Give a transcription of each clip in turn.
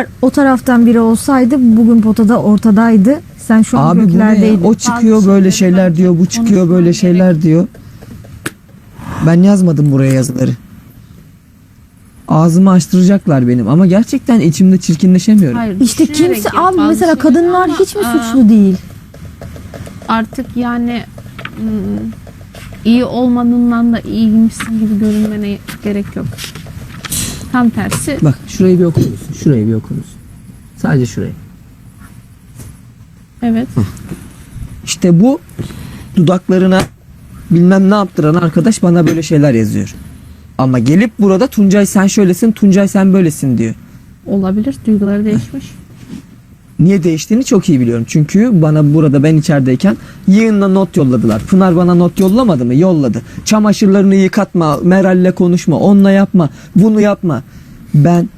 Eğer o taraftan biri olsaydı bugün potada ortadaydı. Sen şu an Abi bu ne ya? göklerdeydin. O çıkıyor Bazı böyle şeyler diyor, bu çıkıyor böyle şeyler diyor. Ben yazmadım buraya yazıları. Ağzımı açtıracaklar benim ama gerçekten içimde çirkinleşemiyorum. Hayır, İşte düşünerek kimse yap abi bazı mesela şeyleri kadınlar ama, hiç mi aa, suçlu değil? Artık yani hmm, iyi olmadığından da iyiymişsin gibi görünmene gerek yok. Tam tersi Bak şurayı bir okur musun? Şurayı bir okur musun? Sadece şurayı. evet. İşte bu dudaklarına bilmem ne yaptıran arkadaş bana böyle şeyler yazıyor. Ama gelip burada Tuncay sen şöylesin, Tuncay sen böylesin diyor. Olabilir. Duyguları değişmiş. Niye değiştiğini çok iyi biliyorum. Çünkü bana burada ben içerideyken yığınla not yolladılar. Pınar bana not yollamadı mı? Yolladı. Çamaşırlarını yıkatma, Meral'le konuşma, onunla yapma, bunu yapma. Ben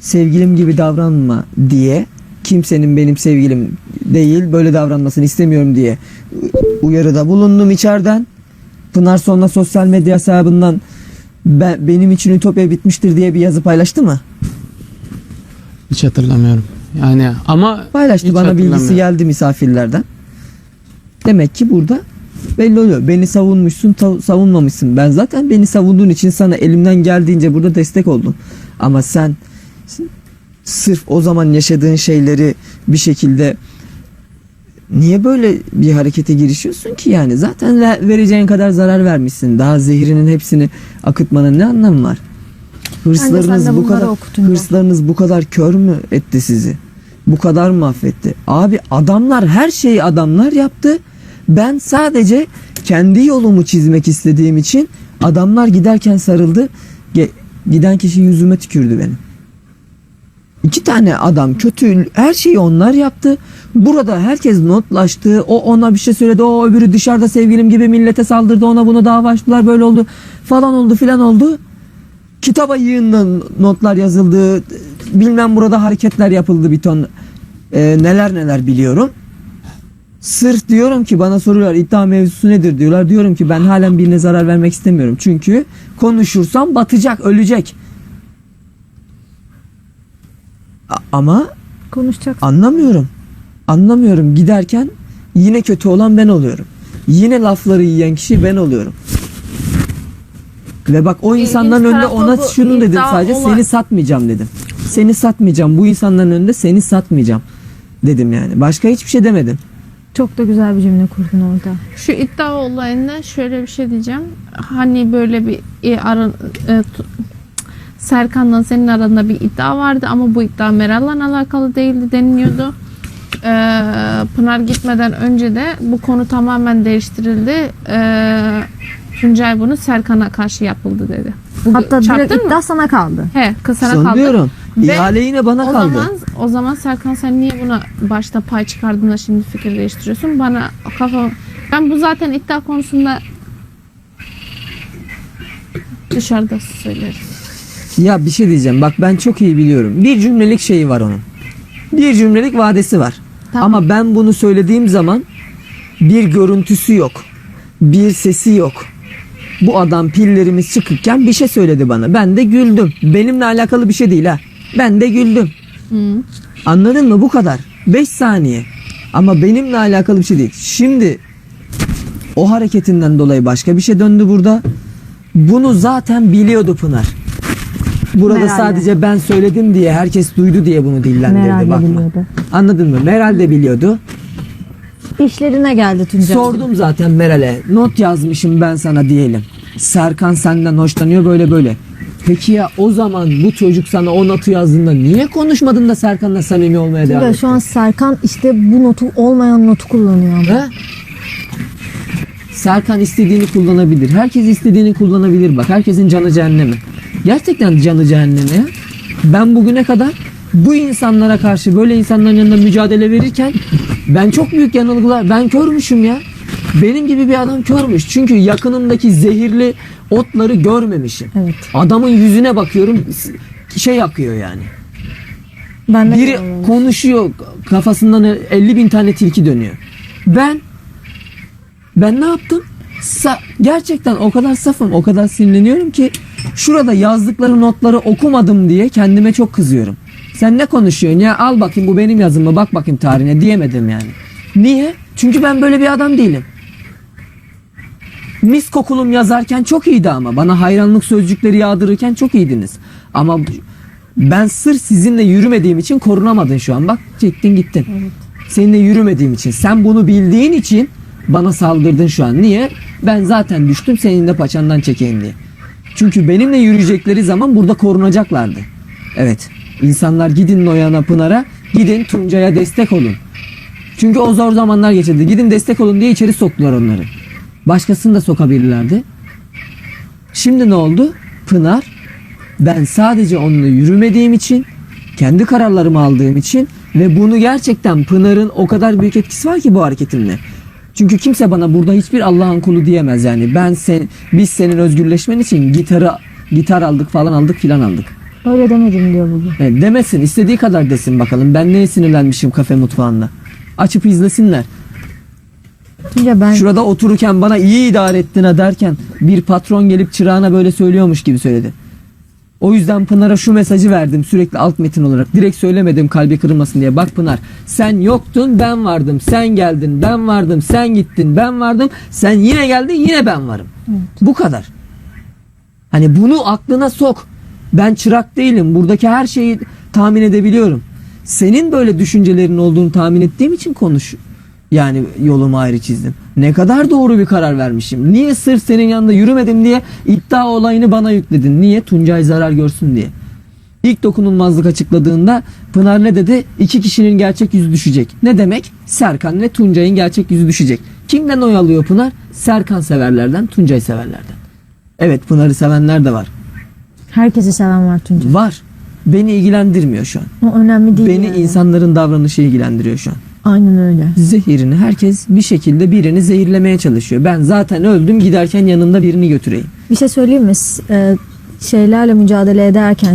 sevgilim gibi davranma diye kimsenin benim sevgilim değil böyle davranmasını istemiyorum diye uyarıda bulundum içeriden. Pınar sonra sosyal medya hesabından ben, benim için Ütopya bitmiştir diye bir yazı paylaştı mı? Hiç hatırlamıyorum. Yani ama Paylaştı hiç bana bilgisi hatırlamıyorum. geldi misafirlerden. Demek ki burada belli oluyor. Beni savunmuşsun, ta- savunmamışsın. Ben zaten beni savunduğun için sana elimden geldiğince burada destek oldum. Ama sen sırf o zaman yaşadığın şeyleri bir şekilde niye böyle bir harekete girişiyorsun ki yani? Zaten ve- vereceğin kadar zarar vermişsin. Daha zehrinin hepsini akıtmanın ne anlamı var? Hırslarınız bu bunları kadar okutun ya. hırslarınız bu kadar kör mü etti sizi? Bu kadar mı affetti? Abi adamlar her şeyi adamlar yaptı. Ben sadece kendi yolumu çizmek istediğim için adamlar giderken sarıldı. Ge- giden kişi yüzüme tükürdü benim. İki tane adam kötü her şeyi onlar yaptı. Burada herkes notlaştı. O ona bir şey söyledi. O öbürü dışarıda sevgilim gibi millete saldırdı. Ona buna dava açtılar. Böyle oldu falan oldu filan oldu. Kitaba yığınla notlar yazıldı. Bilmem burada hareketler yapıldı bir ton. Ee, neler neler biliyorum. Sırf diyorum ki bana soruyorlar iddia mevzusu nedir diyorlar. Diyorum ki ben halen birine zarar vermek istemiyorum. Çünkü konuşursam batacak, ölecek. A- ama Konuşacaksın. Anlamıyorum. Anlamıyorum. Giderken yine kötü olan ben oluyorum. Yine lafları yiyen kişi ben oluyorum. Ve bak o İlginç insanların önünde tarafı ona bu şunu dedim iddia sadece olan- seni satmayacağım dedim. Seni satmayacağım. Bu insanların önünde seni satmayacağım dedim yani. Başka hiçbir şey demedim. Çok da güzel bir cümle kurdun orada. Şu iddia olayında şöyle bir şey diyeceğim. Hani böyle bir e, ara, e, t- Serkan'la senin aranda bir iddia vardı ama bu iddia Meral'la alakalı değildi deniliyordu. Ee, Pınar gitmeden önce de bu konu tamamen değiştirildi. Ee, Tuncay bunu Serkan'a karşı yapıldı dedi. Bu, Hatta direkt mı? iddia sana kaldı. He kız sana kaldı. diyorum. Ve İhale yine bana o kaldı. zaman o zaman Serkan sen niye buna başta pay çıkardın da şimdi fikir değiştiriyorsun? Bana kafa ben bu zaten iddia konusunda dışarıda söylerim. Ya bir şey diyeceğim. Bak ben çok iyi biliyorum. Bir cümlelik şeyi var onun. Bir cümlelik vadesi var. Tamam. Ama ben bunu söylediğim zaman bir görüntüsü yok. Bir sesi yok. Bu adam pillerimiz çıkıkken bir şey söyledi bana. Ben de güldüm. Benimle alakalı bir şey değil ha. Ben de güldüm. Hı. Anladın mı? Bu kadar. 5 saniye. Ama benimle alakalı bir şey değil. Şimdi o hareketinden dolayı başka bir şey döndü burada. Bunu zaten biliyordu Pınar. Burada Meral de. sadece ben söyledim diye herkes duydu diye bunu dillendirdi. Meral de bakma. biliyordu. Anladın mı? Meral de biliyordu. İşlerine geldi Tuncay. Sordum zaten Meral'e. Not yazmışım ben sana diyelim. Serkan senden hoşlanıyor böyle böyle. Peki ya o zaman bu çocuk sana o notu yazdığında niye konuşmadın da Serkan'la samimi olmaya devam Tuncay, ettin? şu an Serkan işte bu notu olmayan notu kullanıyor ama. He? Serkan istediğini kullanabilir. Herkes istediğini kullanabilir bak. Herkesin canı cehennemi. Gerçekten canı cehennemi ya. Ben bugüne kadar bu insanlara karşı böyle insanların yanında mücadele verirken ben çok büyük yanılgılar ben körmüşüm ya. Benim gibi bir adam körmüş. Çünkü yakınımdaki zehirli otları görmemişim. Evet. Adamın yüzüne bakıyorum şey akıyor yani. Ben de Biri öyle. konuşuyor kafasından 50 bin tane tilki dönüyor. Ben ben ne yaptım? Sa- gerçekten o kadar safım, o kadar sinirleniyorum ki şurada yazdıkları notları okumadım diye kendime çok kızıyorum. Sen ne konuşuyorsun ya? Al bakayım bu benim yazım mı? Bak bakayım tarihine diyemedim yani. Niye? Çünkü ben böyle bir adam değilim. Mis kokulum yazarken çok iyiydi ama. Bana hayranlık sözcükleri yağdırırken çok iyiydiniz. Ama ben sırf sizinle yürümediğim için korunamadın şu an. Bak çektin gittin. Seninle yürümediğim için. Sen bunu bildiğin için bana saldırdın şu an. Niye? Ben zaten düştüm senin de paçandan çekeyim diye. Çünkü benimle yürüyecekleri zaman burada korunacaklardı. Evet. İnsanlar gidin Noyan'a Pınar'a, gidin Tuncay'a destek olun. Çünkü o zor zamanlar geçirdi. Gidin destek olun diye içeri soktular onları. Başkasını da sokabilirlerdi. Şimdi ne oldu? Pınar ben sadece onunla yürümediğim için kendi kararlarımı aldığım için ve bunu gerçekten Pınar'ın o kadar büyük etkisi var ki bu hareketimle. Çünkü kimse bana burada hiçbir Allah'ın kulu diyemez yani. Ben sen biz senin özgürleşmen için gitarı gitar aldık falan aldık filan aldık. Öyle demedim diyor bugün. Evet, demesin istediği kadar desin bakalım. Ben neye sinirlenmişim kafe mutfağında. Açıp izlesinler. Tunca ben Şurada otururken bana iyi idare ettin ha derken bir patron gelip çırağına böyle söylüyormuş gibi söyledi. O yüzden Pınar'a şu mesajı verdim sürekli alt metin olarak. Direkt söylemedim kalbi kırılmasın diye. Bak Pınar sen yoktun ben vardım. Sen geldin ben vardım. Sen gittin ben vardım. Sen yine geldin yine ben varım. Bu kadar. Hani bunu aklına sok. Ben çırak değilim. Buradaki her şeyi tahmin edebiliyorum. Senin böyle düşüncelerin olduğunu tahmin ettiğim için konuş. Yani yolumu ayrı çizdim. Ne kadar doğru bir karar vermişim. Niye sırf senin yanında yürümedim diye iddia olayını bana yükledin. Niye? Tuncay zarar görsün diye. İlk dokunulmazlık açıkladığında Pınar ne dedi? İki kişinin gerçek yüzü düşecek. Ne demek? Serkan ve Tuncay'ın gerçek yüzü düşecek. Kimden oy alıyor Pınar? Serkan severlerden, Tuncay severlerden. Evet Pınar'ı sevenler de var. Herkesi seven var Tunca. Var. Beni ilgilendirmiyor şu an. O önemli değil Beni yani. insanların davranışı ilgilendiriyor şu an. Aynen öyle. Zehirini herkes bir şekilde birini zehirlemeye çalışıyor. Ben zaten öldüm giderken yanında birini götüreyim. Bir şey söyleyeyim mi? S- e, şeylerle mücadele ederken